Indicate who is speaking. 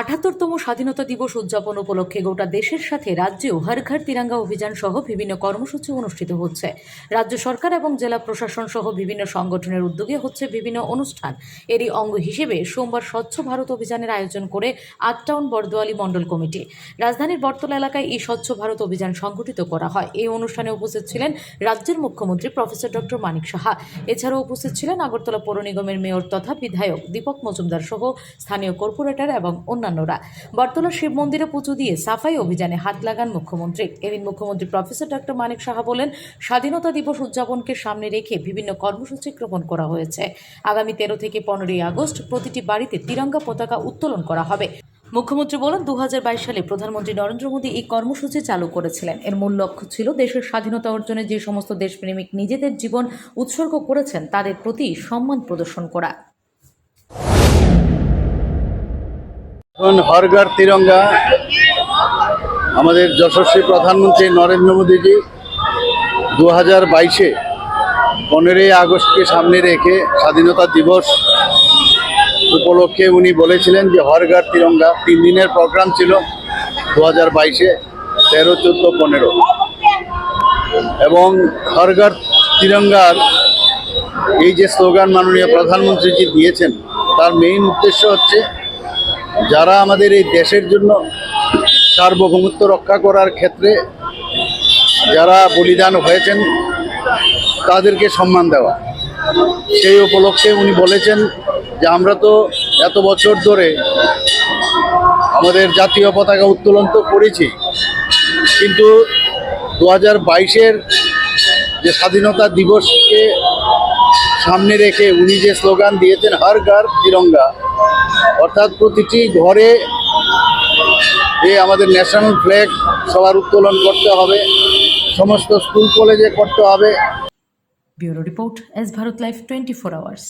Speaker 1: আঠাত্তরতম স্বাধীনতা দিবস উদযাপন উপলক্ষে গোটা দেশের সাথে রাজ্যেও হর ঘর তিরঙ্গা অভিযান সহ বিভিন্ন কর্মসূচি অনুষ্ঠিত হচ্ছে। রাজ্য সরকার এবং জেলা প্রশাসন সহ বিভিন্ন সংগঠনের উদ্যোগে হচ্ছে বিভিন্ন অনুষ্ঠান। এরই অঙ্গ হিসেবে সোমবার স্বচ্ছ ভারত অভিযানের আয়োজন করে আটটাউন বরদোয়ালি মণ্ডল কমিটি। রাজধানীর বটতলা এলাকায় এই স্বচ্ছ ভারত অভিযান সংগঠিত করা হয়। এই অনুষ্ঠানে উপস্থিত ছিলেন রাজ্যের মুখ্যমন্ত্রী প্রফেসর ডক্টর মানিক সাহা। এছাড়াও উপস্থিত ছিলেন আগরতলা পৌর নিগমের মেয়র তথা বিধায়ক দীপক মজুমদার সহ স্থানীয় কর্পোরেটর এবং অন্যান্যরা। বটতলা শিব মন্দিরে পুজো দিয়ে সাফাই অভিযানে হাত লাগান মুখ্যমন্ত্রী। এদিন মুখ্যমন্ত্রী প্রফেসর ডক্টর মানিক সাহা বলেন, স্বাধীনতা দিবস উদযাপনকে সামনে রেখে বিভিন্ন কর্মসূচি গ্রহণ করা হয়েছে। আগামী তেরো থেকে পনেরোই আগস্ট প্রতিটি বাড়িতে তিরঙ্গা পতাকা উত্তোলন করা হবে। মুখ্যমন্ত্রী বলেন দু হাজার বাইশ সালে প্রধানমন্ত্রী নরেন্দ্র মোদী এই কর্মসূচি চালু করেছিলেন। এর মূল লক্ষ্য ছিল দেশের স্বাধীনতা অর্জনে যে সমস্ত দেশপ্রেমিক নিজেদের জীবন উৎসর্গ করেছেন, তাদের প্রতি সম্মান প্রদর্শন করা।
Speaker 2: এখন হর তিরঙ্গা, আমাদের যশস্বী প্রধানমন্ত্রী নরেন্দ্র মোদীজি দু হাজার বাইশে পনেরোই আগস্টকে সামনে রেখে স্বাধীনতা দিবস উপলক্ষে উনি বলেছিলেন যে হর ঘর তিরঙ্গা তিন দিনের প্রোগ্রাম ছিল দু হাজার বাইশে, তেরো, চোদ্দ, পনেরো। এবং হর ঘর তিরঙ্গার এই যে স্লোগান মাননীয় প্রধানমন্ত্রীজি দিয়েছেন, তার মেইন উদ্দেশ্য হচ্ছে যারা আমাদের এই দেশের জন্য সার্বভৌমত্ব রক্ষা করার ক্ষেত্রে যারা বলিদান হয়েছেন, তাদেরকে সম্মান দেওয়া। সেই উপলক্ষে উনি বলেছেন যে আমরা তো এত বছর ধরে আমাদের জাতীয় পতাকা উত্তোলন তো করেছি, কিন্তু দু হাজার বাইশের যে স্বাধীনতা দিবসকে সামনে রেখে উনি যে স্লোগান দিয়েছেন, হর ঘর তিরঙ্গা অর্থাৎ প্রতিটি ঘরে এ আমাদের ন্যাশনাল ফ্ল্যাগ সবার উত্তোলন করতে হবে, সমস্ত স্কুল কলেজে করতে হবে।
Speaker 1: Bureau report S Bharat life twenty four hours.